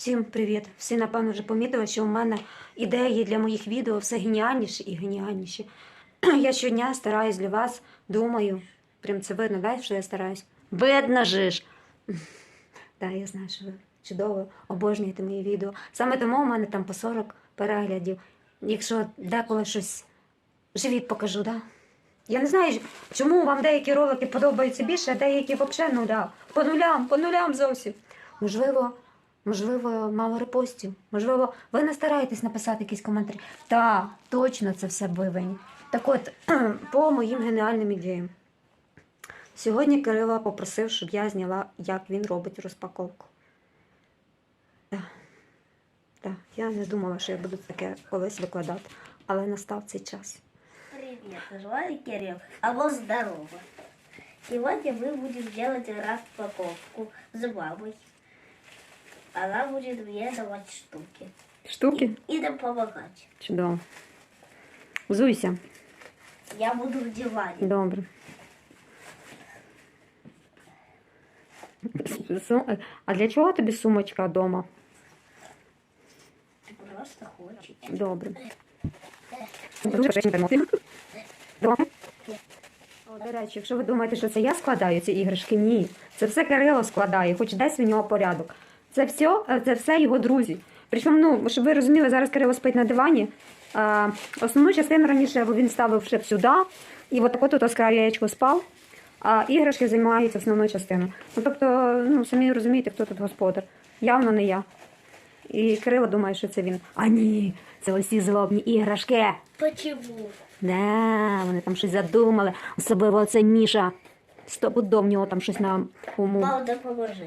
Всім привіт! Всі, напевно, вже помітили, що у мене ідеї для моїх відео все геніальніші і геніальніші. Я щодня стараюсь для вас, думаю. Прям це видно, да, що я стараюсь? Видно же ж! Так, я знаю, що ви чудово обожнюєте мої відео. Саме тому у мене там по 40 переглядів. Якщо деколи щось живіт покажу, да? Я не знаю, чому вам деякі ролики подобаються більше, а деякі взагалі нуля. По нулям, по нулям зовсім. Можливо, можливо, мало репостів. Можливо, ви не стараєтесь написати якісь коментарі. Так, точно це все вивинні. Так от, по моїм геніальним ідеям. Сьогодні Кирила попросив, щоб я зняла, як він робить розпаковку. Так, так, я не думала, що я буду таке колись викладати, але настав цей час. Привет, звали Кирилл, а вот здорово. Сегодня мы будем делать распаковку с мамой. Она будет мне давать штуки. Штуки? И нам помогать. Чудово. Зуйся. Я буду в диване. Добре. А для чого тобі сумочка вдома? Просто хочет. Добре. Ще не Добре. До речі, якщо ви думаєте, що це я складаю ці іграшки, ні. Це все Кирило складає, хоч десь у нього порядок. Це все, е, це все його друзі. Причому, ну, щоб ви розуміли, зараз Кирило спить на дивані. А, основну частину раніше він ставив ще сюди, і от тако тут яєчко спав, а іграшки займаються основною частиною. Ну, тобто, ну, самі розумієте, хто тут господар. Явно не я. І Кирило думає, що це він. А ні, це усі злобні іграшки. Почему? Да, вони там щось задумали. Особливо цей Міша. Стопудов в нього там щось на уму. Мама, да поможи.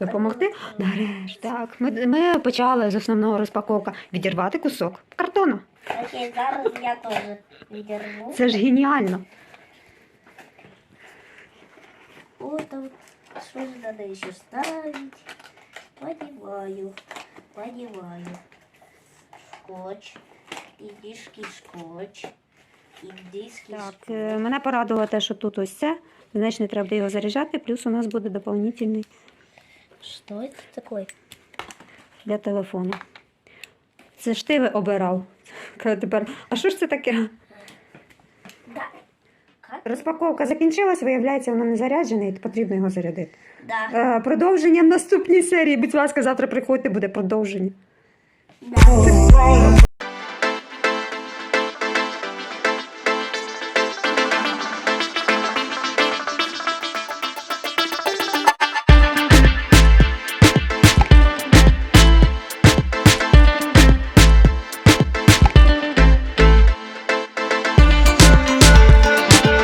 Допомогти? Нарешті, так. Ми, ми почали з основного розпаковка відірвати кусок картону. Окей, зараз я тоже выдержу. Це ж геніально. Вот там, что же надо еще ставить? Понимаю, понимаю. Скотч, индийский скотч, индийский Так, скотч. е, мене порадило те, що тут ось це. Значить, не треба його заряджати, плюс у нас буде доповнительний Что это такое? для телефону. Це ж ти обирав. Тепер, а що ж це таке? Да. Розпаковка закінчилась, виявляється, воно не заряджене і потрібно його зарядити. Да. Е, Продовження в наступній серії. Будь ласка, завтра приходьте, буде продовження. да.